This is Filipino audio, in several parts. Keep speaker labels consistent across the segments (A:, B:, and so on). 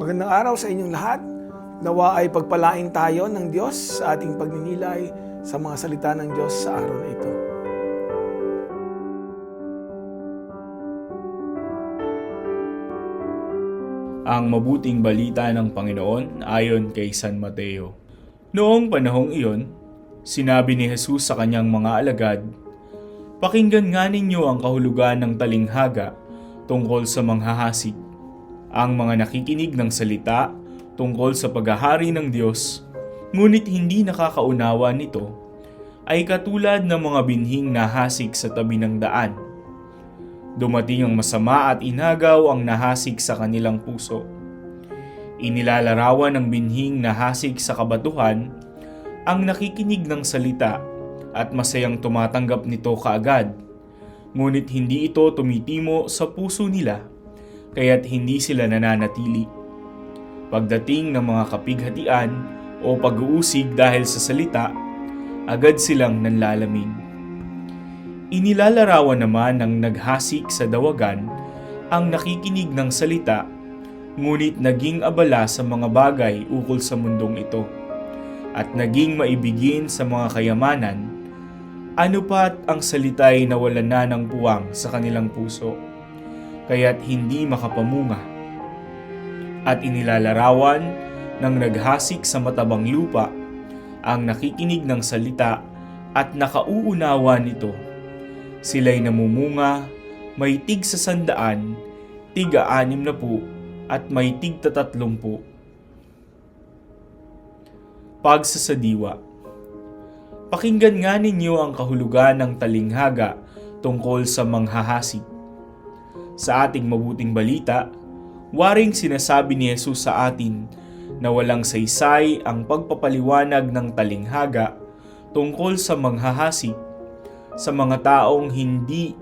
A: Magandang araw sa inyong lahat. Nawa ay pagpalain tayo ng Diyos sa ating pagninilay sa mga salita ng Diyos sa araw na ito.
B: ang mabuting balita ng Panginoon ayon kay San Mateo. Noong panahong iyon, sinabi ni Jesus sa kanyang mga alagad, Pakinggan nga ninyo ang kahulugan ng talinghaga tungkol sa manghahasik. Ang mga nakikinig ng salita tungkol sa paghahari ng Diyos, ngunit hindi nakakaunawa nito, ay katulad ng mga binhing nahasik sa tabi ng daan Dumating ang masama at inagaw ang nahasik sa kanilang puso. Inilalarawan ng binhing nahasik sa kabatuhan ang nakikinig ng salita at masayang tumatanggap nito kaagad. Ngunit hindi ito tumitimo sa puso nila, kaya't hindi sila nananatili. Pagdating ng mga kapighatian o pag-uusig dahil sa salita, agad silang nanlalamig. Inilalarawan naman ng naghasik sa dawagan ang nakikinig ng salita, ngunit naging abala sa mga bagay ukol sa mundong ito, at naging maibigin sa mga kayamanan, ano pat ang salita'y nawalan na ng puwang sa kanilang puso, kaya't hindi makapamunga. At inilalarawan ng naghasik sa matabang lupa ang nakikinig ng salita at nakauunawa nito Sila'y namumunga, may tig sa sandaan, tiga anim na po, at may tig tatatlong po. Pagsasadiwa Pakinggan nga ninyo ang kahulugan ng talinghaga tungkol sa manghahasik. Sa ating mabuting balita, waring sinasabi ni Jesus sa atin na walang saysay ang pagpapaliwanag ng talinghaga tungkol sa manghahasik sa mga taong hindi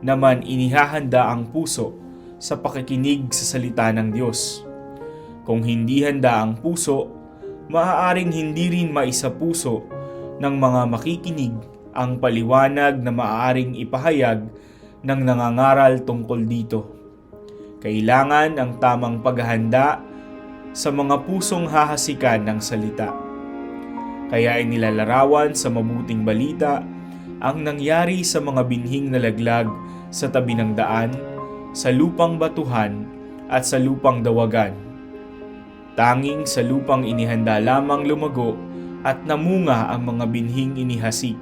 B: naman inihahanda ang puso sa pakikinig sa salita ng Diyos. Kung hindi handa ang puso, maaaring hindi rin maisapuso ng mga makikinig ang paliwanag na maaaring ipahayag ng nangangaral tungkol dito. Kailangan ang tamang paghahanda sa mga pusong hahasikan ng salita. Kaya inilalarawan sa mabuting balita ang nangyari sa mga binhing nalaglag sa tabi ng daan, sa lupang batuhan at sa lupang dawagan. Tanging sa lupang inihanda lamang lumago at namunga ang mga binhing inihasik.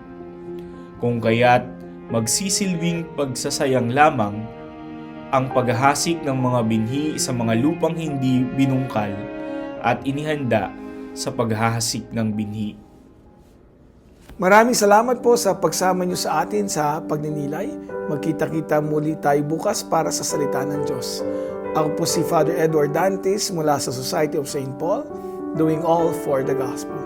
B: Kung kaya't magsisilbing pagsasayang lamang ang paghahasik ng mga binhi sa mga lupang hindi binungkal at inihanda sa paghahasik ng binhi.
A: Maraming salamat po sa pagsama niyo sa atin sa pagninilay. Magkita-kita muli tayo bukas para sa salita ng Diyos. Ako po si Father Edward Dantes mula sa Society of St. Paul, doing all for the gospel.